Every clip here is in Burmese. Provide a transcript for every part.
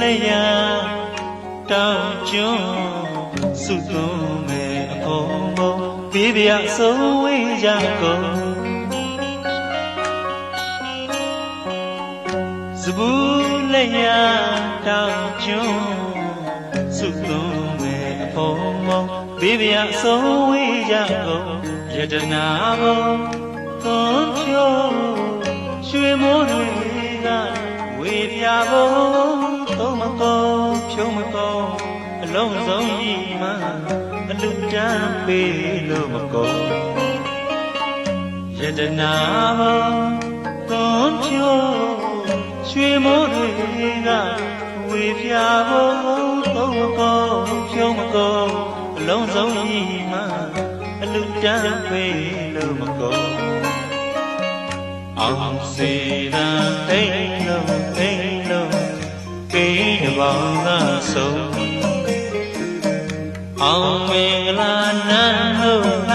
လည်းရတောင်းကျွန်းစုသွန်းမဲ့အပေါ်မုံပြေးပြဆုံးဝေးကြကုန်စဘူးလည်းရတောင်းကျွန်းစုသွန်းမဲ့အပေါ်မုံပြေးပြဆုံးဝေးကြကုန်ယတနာကုန်သွန်ကျော်ရွှေမိုး ဝေပြဘုံသုံးမကုန်ဖြုံးမကုန်အလုံးစုံကြီးမှအလူတန်းပေးလို့မကုန်ယတနာဘုံသွန်းဖြိုးရွှေမိုးတွေကဝေပြဘုံသုံးမကုန်ဖြုံးမကုန်အလုံးစုံကြီးမှအလူတန်းပေးလို့မကုန် အောင်စေတံအိမ်လုံးအိမ်လုံးကိန်းတစ်ပေါင်းကဆုံးအောင်မင်္ဂလာနန်းလို့န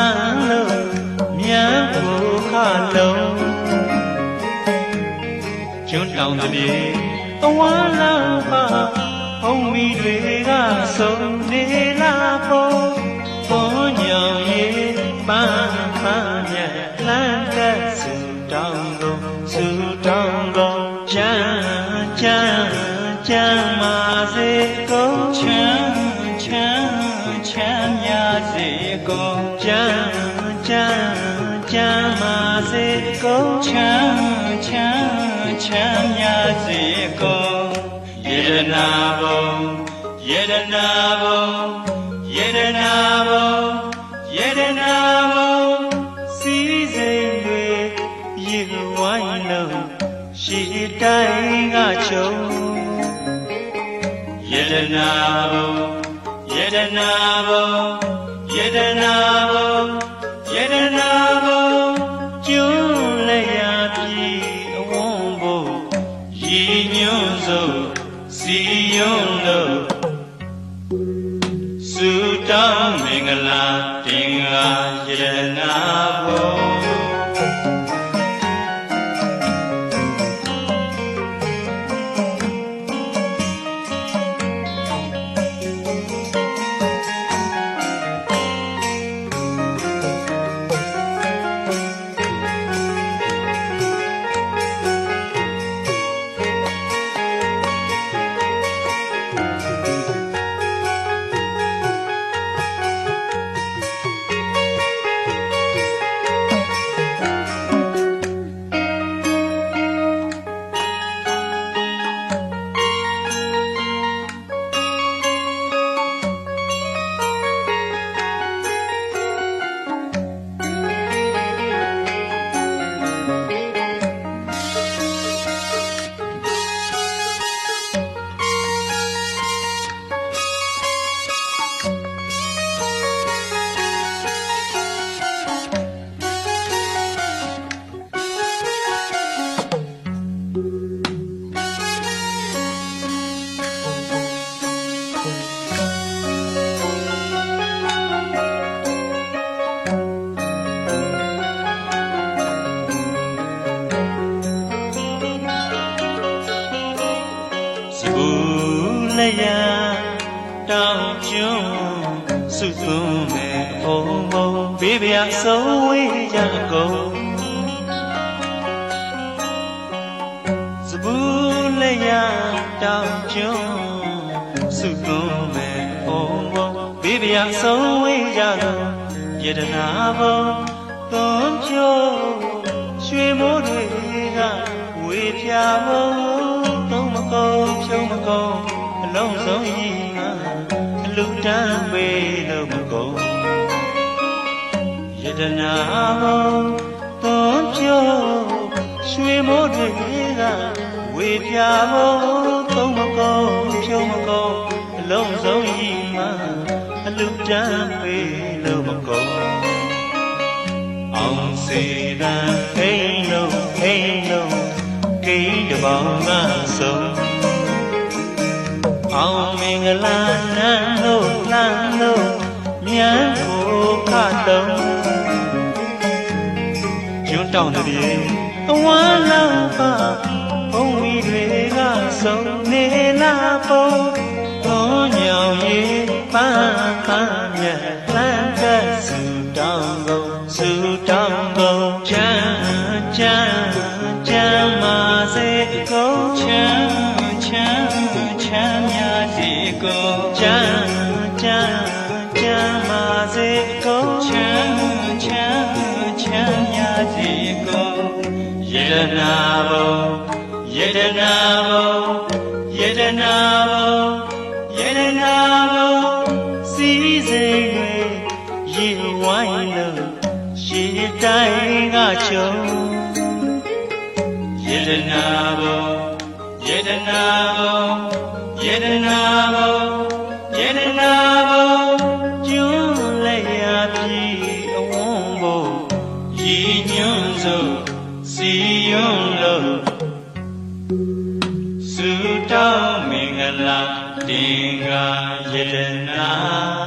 ချမ်းမာစေကုန်ချမ်းချမ်းချမ်းမြစေကုန်ချမ်းချမ်းချမ်းမာစေကုန်ချမ်းချမ်းချမ်းမြစေကုန်ယေရနာဘုံယေရနာဘုံယေရနာဘုံ ဘုံယေရနာဘုံယေရနာဘုံယေရနာဘုံကျွန်းလည်းရပြီအဝန်းဘုံရည်ညွှန်းစို့စီယုံလို့စုတောင်းမင်္ဂလာတင်္ဂါယရနာဘုံ ဘူးလည်းရတောင်းကျွန်းစုသွန်းမဲ့အဖုံဖုံဘေးပြဆုံးဝေးကြကုန်စဘူးလည်းရတောင်းကျွန်းစုသွန်းမဲ့အဖုံဖုံဘေးပြဆုံးဝေးကြကုန်ယတနာဘုံသွန်းဖြိုးရွှေမိုးတွေကဝေပြဘုံသုံးမကုန်ဖြုံးမကုန်အ လုံးစုံကြီးငါအလူတန်းပေးလို့မကုန်ယတနာဘုံသွန်ဖြိုးရွှေမိုးတွေကဝေပြဘုံသုံးမကုန်ဖြုံးမကုန်အလုံးစုံကြီးငါအလူတန်းပေးလို့မကုန်အောင်စေတံအိမ်လုံးအိမ်လုံးကိန်းတစ်ပေါင်းကဆုံးအော င်မင်္ဂလာနန်းလို့လမ်းလို့မြန်းကိုခတုံးကျွန်းတောင်တည်းအဝမ်းလောင်းပါဘုံဝီတွေကဆုံးနေလာပုံဘုံညောမြောင်ရေးပန်းပန်းမြတ်လမ်းကဆူတောင်းကုန်ဆူတောင်းကုန်ချမ်းချမ်းချမ်းမာစေကုန်ချမ်းချမ်းချမ်းမြတ်စေ ကုန်ချမ်းချမ်းချမ်းမာစေကုန်ချမ်းချမ်းချမ်းမြတ်စေကုန်ယတနာဘုံယတနာဘုံယတနာဘုံယတနာဘုံစီစိတ်တွေရေဝိုင်းလို့ရေတိုင်းကချုံယတနာဘုံယတနာဘုံယ တနာဘုံယတနာဘုံကျွန်းလက်ရပြီအဝန်းဘုံရေညွန်းစို့စီယွန်းလို့သုတောင်းမင်္ဂလာတင်္ဂယတနာ